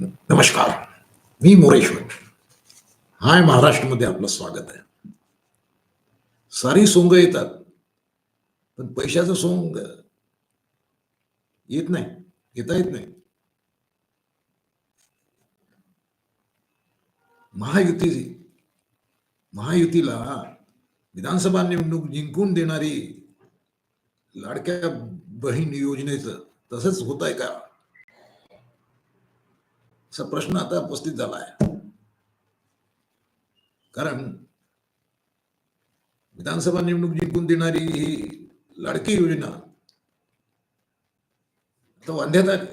नमस्कार. मी मोरेश्वर. हाय महाराष्ट्रमध्ये आपलं स्वागत आहे. सारी सोंग येतात पण पैशाचं सोंग येत नाही येता येत नाही. महायुती महायुतीला विधानसभा निवडणूक जिंकून देणारी लाडक्या बहीण योजनेचं तसंच होत आहे का? असा प्रश्न आता उपस्थित झाला आहे. कारण विधानसभा निवडणूक जिंकून देणारी ही लाडकी योजना आता वांध्यात आली.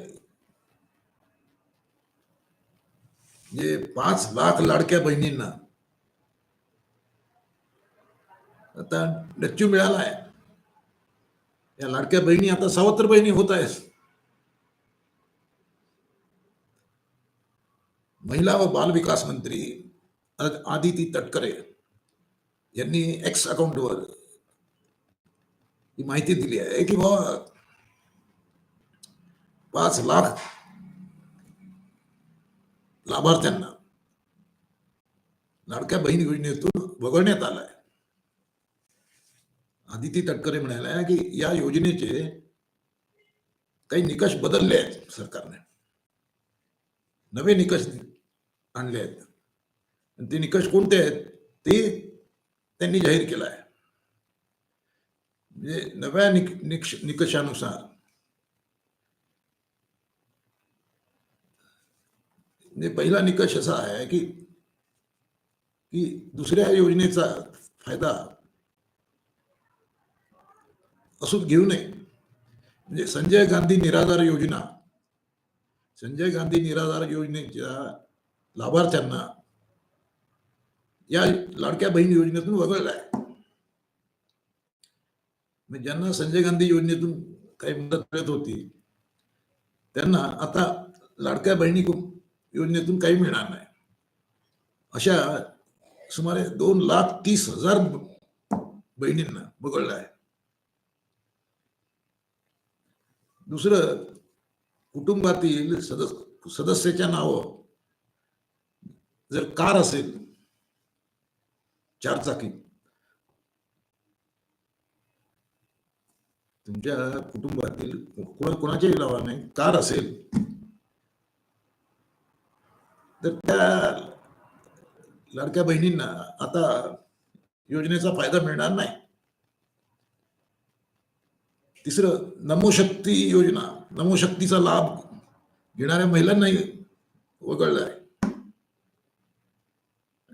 म्हणजे पाच लाख लाडक्या बहिणींना आता डच्चू मिळाला आहे. या लाडक्या बहिणी आता सावत्र बहिणी होत आहेत. महिला व बाल विकास मंत्री आदिती तटकरे यांनी एक्स अकाउंटवर ही माहिती दिली आहे की बाबा पाच लाख लाभार्थ्यांना लाडक्या बहीण योजनेतून वगळण्यात आलाय. आदिती तटकरे म्हणाल्या की या योजनेचे काही निकष बदलले आहेत सरकारने. नवे निकष आणले आहेत. आणि ते निकष कोणते आहेत? ते त्यांनी जाहीर केला आहे. म्हणजे नव्या निक निक्ष निकषानुसार. म्हणजे पहिला निकष असा आहे की की दुसऱ्या योजनेचा फायदा असून घेऊ नये. म्हणजे संजय गांधी निराधार योजना. संजय गांधी निराधार योजनेच्या लाभार्थ्यांना या लाडक्या बहीण योजनेतून वगळलं आहे. ज्यांना संजय गांधी योजनेतून काही मदत मिळत होती त्यांना आता लाडक्या बहिणी योजनेतून काही मिळणार नाही. अशा सुमारे दोन लाख तीस हजार बहिणींना वगळलं आहे. दुसरं कुटुंबातील सदस्य सदस्याच्या नावं जर कार असेल चार चाकी तुमच्या कुटुंबातील कोणा कोणाच्याही नावाने कार असेल तर त्या लाडक्या बहिणींना आता योजनेचा फायदा मिळणार नाही. तिसरं नमोशक्ती योजना. नमोशक्तीचा लाभ घेणाऱ्या महिलांनाही वगळलाय आहे.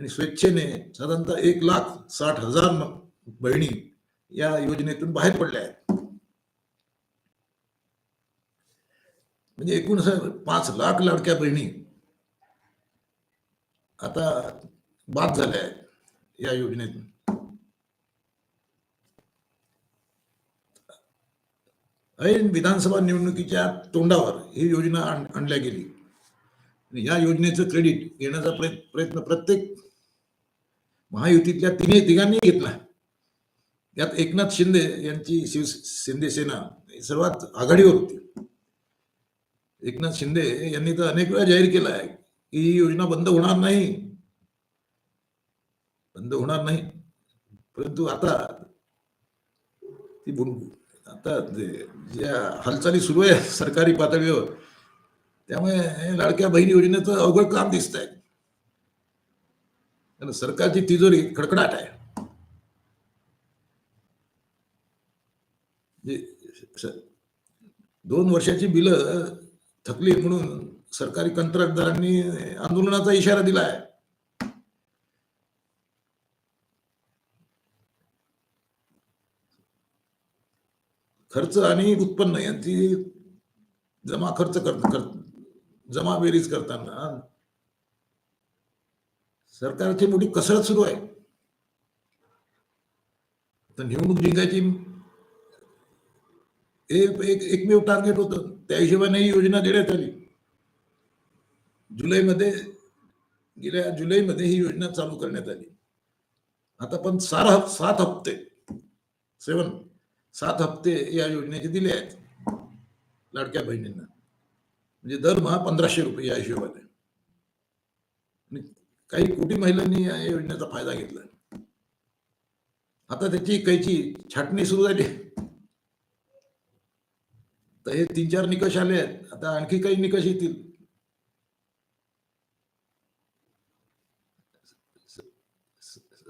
आणि स्वेच्छेने साधारणतः एक लाख साठ हजार बहिणी या योजनेतून बाहेर पडल्या आहेत. म्हणजे एकूण पाच लाख लाडक्या बहिणी आता बाद झाल्या आहेत या योजनेतून. ऐन विधानसभा निवडणुकीच्या तोंडावर ही योजना आणल्या गेली. आणि या योजनेचं क्रेडिट घेण्याचा प्रयत्न प्रत्येक महायुतीतल्या तिन्ही तिघांनी घेतला. त्यात एकनाथ शिंदे यांची शिव शिंदे सेना सर्वात आघाडीवर होती. एकनाथ शिंदे यांनी तर अनेक वेळा जाहीर केला आहे की ही योजना बंद होणार नाही. बंद होणार नाही. परंतु आता ती आता ज्या हालचाली सुरू आहे सरकारी पातळीवर त्यामुळे लाडक्या बहीण योजनेचं अवघड काम दिसत आहे कारण सरकारची तिजोरी खडखडाट आहे. दोन वर्षाची बिलं थकली म्हणून सरकारी कंत्राटदारांनी आंदोलनाचा इशारा दिला आहे. खर्च आणि उत्पन्न यांची जमा खर्च कर कर- जमा बेरीज करताना सरकारची मोठी कसरत सुरू आहे. तर निवडणूक जिंकायची एक एक एकमेव टार्गेट होतं. त्या हिशोबाने ही योजना देण्यात आली. जुलैमध्ये गेल्या जुलैमध्ये ही योजना चालू करण्यात आली. आता पण सारा सात हप्ते सेवन सात हप्ते या योजनेचे दिले आहेत. लाडक्या बहिणींना. म्हणजे दरमहा पंधराशे रुपये या हिशोबाने. काही कोटी महिलांनी या योजनेचा फायदा घेतला. आता त्याची कैची छाटणी सुरू झाली. तर हे तीन चार निकष आले आहेत. आता आणखी काही निकष येतील.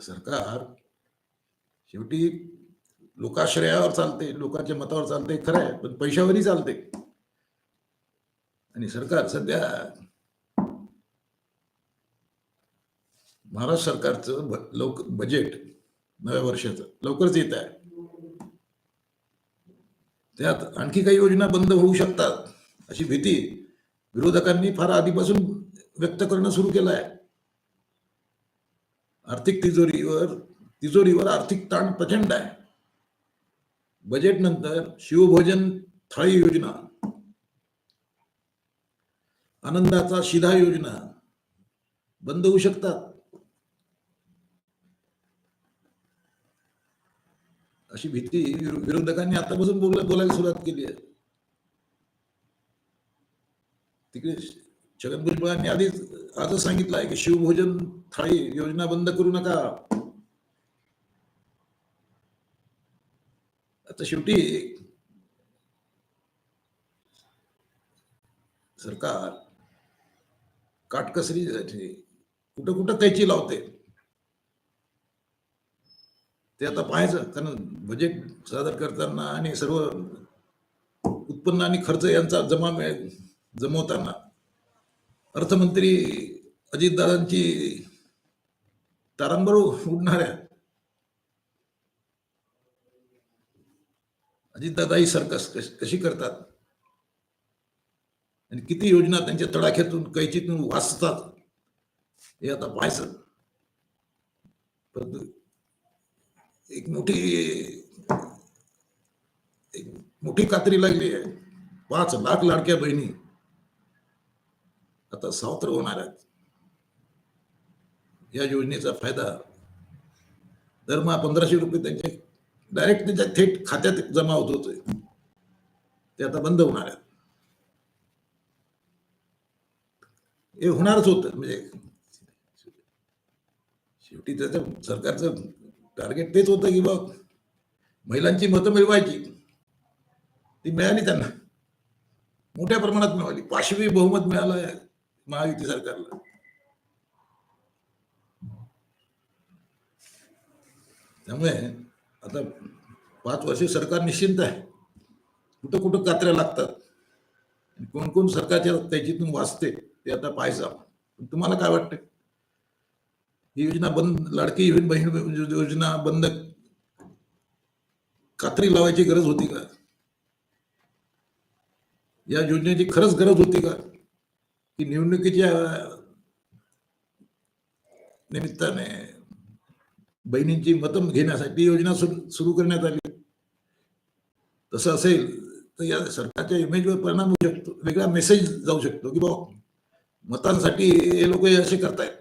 सरकार शेवटी लोकाश्रयावर चालते लोकांच्या मतावर चालते खरं आहे पण पैशावरही चालते. आणि सरकार सध्या महाराष्ट्र सरकारचं ब- बजेट नव्या वर्षाचं लवकरच येत आहे. त्यात आणखी काही योजना बंद होऊ शकतात अशी भीती विरोधकांनी फार आधीपासून व्यक्त करणं सुरू केलं आहे. आर्थिक तिजोरीवर तिजोरीवर आर्थिक ताण प्रचंड आहे. बजेट नंतर शिवभोजन थाळी योजना आनंदाचा शिधा योजना बंद होऊ शकतात. अशी भीती विरोधकांनी आतापासून बोल बोलायला सुरुवात केली आहे. तिकडे छगन भुजबळांनी आधीच आजच सांगितलं आहे की शिवभोजन थाळी योजना बंद करू नका. आता शेवटी सरकार काटकसरीसाठी कुठं कुठं कैची लावते? ते आता पाहायचं. कारण बजेट सादर करताना आणि सर्व उत्पन्न आणि खर्च यांचा जमा जमवताना अर्थमंत्री अजितदादांची तारांबर उडणाऱ्या अजितदादा ही सर्कस कशी करतात? आणि किती योजना त्यांच्या तडाख्यातून कैचीतून वाचतात हे आता पाहायचं. परंतु एक मोठी एक मोठी कात्री लागली आहे. पाच लाख लाडक्या बहिणी आता सावत्र होणार आहेत. या योजनेचा फायदा दरमहा पंधराशे रुपये त्यांच्या डायरेक्ट त्यांच्या थेट खात्यात जमा होत होते. ते आता बंद होणार आहेत. हे होणारच होत. म्हणजे शेवटी त्याचं सरकारचं टार्गेट तेच होतं की बघ महिलांची मतं मिळवायची. ती मिळाली त्यांना. मोठ्या प्रमाणात मिळाली. पाचवी बहुमत मिळालं महायुती सरकारला. त्यामुळे आता पाच वर्षे सरकार निश्चिंत आहे. कुठं कुठं कात्र्या लागतात. कोण कोण सरकारच्या त्याच्यातून वाचते ते आता पाहायचं आपण. पण तुम्हाला काय वाटतं योजना बंद, लाडकी बहीण योजना बंद कात्री लावायची गरज होती का? या योजनेची खरंच गरज होती का? की निवडणुकीच्या निमित्ताने बहिणींची मतं घेण्यासाठी योजना सुरू करण्यात आली. तसं असेल, तर या सरकारच्या इमेजवर परिणाम होऊ शकतो. वेगळा मेसेज जाऊ शकतो की बाबा, मतांसाठी हे लोक असे करतायत.